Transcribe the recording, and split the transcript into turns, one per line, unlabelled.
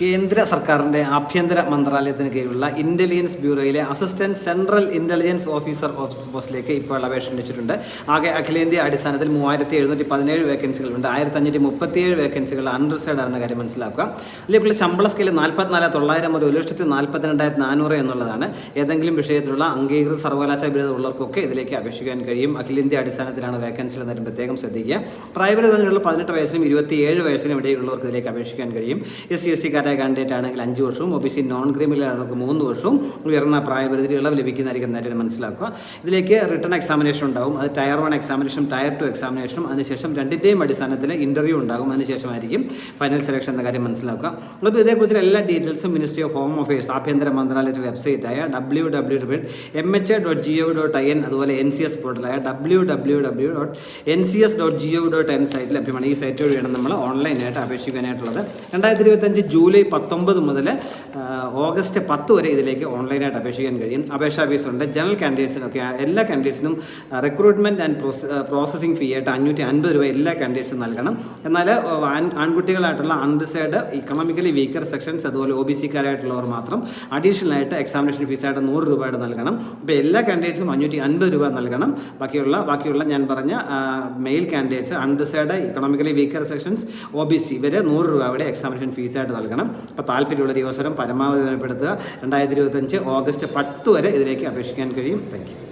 കേന്ദ്ര സർക്കാരിന്റെ ആഭ്യന്തര മന്ത്രാലയത്തിന് കീഴിലുള്ള intelligence ബ്യൂറോയിലെ assistant central intelligence officer office പോസ്റ്റിലേക്ക് ഇപ്പോൾ അപേക്ഷ ക്ഷണിച്ചിട്ടുണ്ട് ആകെ അഖിലേന്ത്യാ അടിസ്ഥാനത്തിൽ മൂവായിരത്തി എഴുന്നൂറ്റി പതിനേഴ് വേക്കൻസികളുണ്ട്. ആയിരത്തി അഞ്ഞൂറ്റി മുപ്പത്തിയേഴ് വേക്കൻസികൾ അൺറിസേർഡ് ആണെന്ന കാര്യം മനസ്സിലാക്കുക. ഇതിലേക്കുള്ള ശമ്പള സ്കെയിൽ നാൽപ്പത്തിനാല് തൊള്ളായിരം മുതൽ ഒരു ലക്ഷത്തി നാൽപ്പത്തി രണ്ടായിരത്തി നാനൂറ് എന്നുള്ളതാണ്. ഏതെങ്കിലും വിഷയത്തിലുള്ള അംഗീകൃത സർവകലാശാല ബിരുദം ഉള്ളവർക്കൊക്കെ ഇതിലേക്ക് അപേക്ഷിക്കാൻ കഴിയും. അഖിലേന്ത്യ അടിസ്ഥാനത്തിലാണ് വേക്കൻസികൾ എന്നതിന് പ്രത്യേകം ശ്രദ്ധിക്കുക. പ്രൈവറ്റ് തന്നിലുള്ള പതിനെട്ട് വയസ്സിനും ഇരുപത്തിയേഴ് വയസ്സിനും ഇടയിലുള്ളവർക്ക് ഇതിലേക്ക് അപേക്ഷിക്കാൻ കഴിയും. S C S T category candidate ആണെങ്കിൽ അഞ്ച് വർഷവും ഒ ബി സി നോൺ ക്രീമിലാണെങ്കിൽ മൂന്ന് വർഷവും ഉയർന്ന പ്രായപരിധി ഇളവ് ലഭിക്കുന്നതായിരിക്കും നേരിട്ട് മനസ്സിലാക്കുക. ഇതിലേക്ക് റിട്ടേൺ എക്സാമിനേഷൻ ഉണ്ടാകും അത് ടയർ വൺ എക്സാമിനേഷനും ടയർ ടു എക്സാമിനേഷനും അതിനുശേഷം രണ്ടിന്റെയും അടിസ്ഥാനത്തിൽ ഇന്റർവ്യൂ ഉണ്ടാകും. അതിനുശേഷമായിരിക്കും ഫൈനൽ സെലക്ഷൻ എന്ന കാര്യം മനസ്സിലാക്കുക. അപ്പോൾ ഇതേക്കുറിച്ചുള്ള എല്ലാ ഡീറ്റെയിൽസും മിനിസ്ട്രി ഓഫ് ഹോം അഫയേഴ്സ് ആഭ്യന്തര മന്ത്രാലയത്തിന്റെ വെബ്സൈറ്റായ W W W M H dot G O dot I N അതുപോലെ N C S പോർട്ടലായ W W W dot N C S dot G O dot N സൈറ്റിൽ ലഭ്യമാണ്. ഈ സൈറ്റ് വഴിയാണ് നമ്മൾ ഓൺലൈനായിട്ട് അപേക്ഷിക്കാനായിട്ടുള്ളത്. രണ്ടായിരത്തി ഇരുപത്തഞ്ച് ജൂലൈ പത്തൊമ്പത് മുതൽ ഓഗസ്റ്റ് പത്ത് വരെ ഇതിലേക്ക് ഓൺലൈനായിട്ട് അപേക്ഷിക്കാൻ കഴിയും. അപേക്ഷാ ഫീസ് ഉണ്ട്. ജനറൽ കാൻഡിഡേറ്റ്സിനൊക്കെ എല്ലാ കാൻഡിഡേറ്റ്സിനും റിക്രൂട്ട്മെന്റ് ആൻഡ് പ്രോസസ്സിംഗ് ഫീ ആയിട്ട് അഞ്ഞൂറ്റി അൻപത് രൂപ എല്ലാ കാൻഡിഡേറ്റ്സും നൽകണം. എന്നാൽ ആൺ ആൺകുട്ടികളായിട്ടുള്ള അൺറിസൈഡ് ഇക്കണോമിക്കലി വീക്കർ സെക്ഷൻസ് അതുപോലെ ഒ ബി സിക്കാരായിട്ടുള്ളവർ മാത്രം അഡീഷണൽ ആയിട്ട് എക്സാമിനേഷൻ ഫീസായിട്ട് നൂറ് രൂപയുടെ നൽകണം. അപ്പോൾ എല്ലാ കാൻഡിഡേറ്റ്സും അഞ്ഞൂറ്റി അൻപത് രൂപ നൽകണം. ബാക്കിയുള്ള ബാക്കിയുള്ള ഞാൻ പറഞ്ഞ male candidates unreserved economically weaker sections O B C ഇവരെ നൂറ് രൂപയുടെ എക്സാമിനേഷൻ ഫീസായിട്ട് നൽകണം. അപ്പോൾ താല്പര്യമുള്ള ദിവസം പരമാവധി ബന്ധപ്പെടുത്തുക രണ്ടായിരത്തി ഇരുപത്തഞ്ച് ഓഗസ്റ്റ് പത്ത് വരെ ഇതിലേക്ക് അപേക്ഷിക്കാൻ കഴിയും. താങ്ക്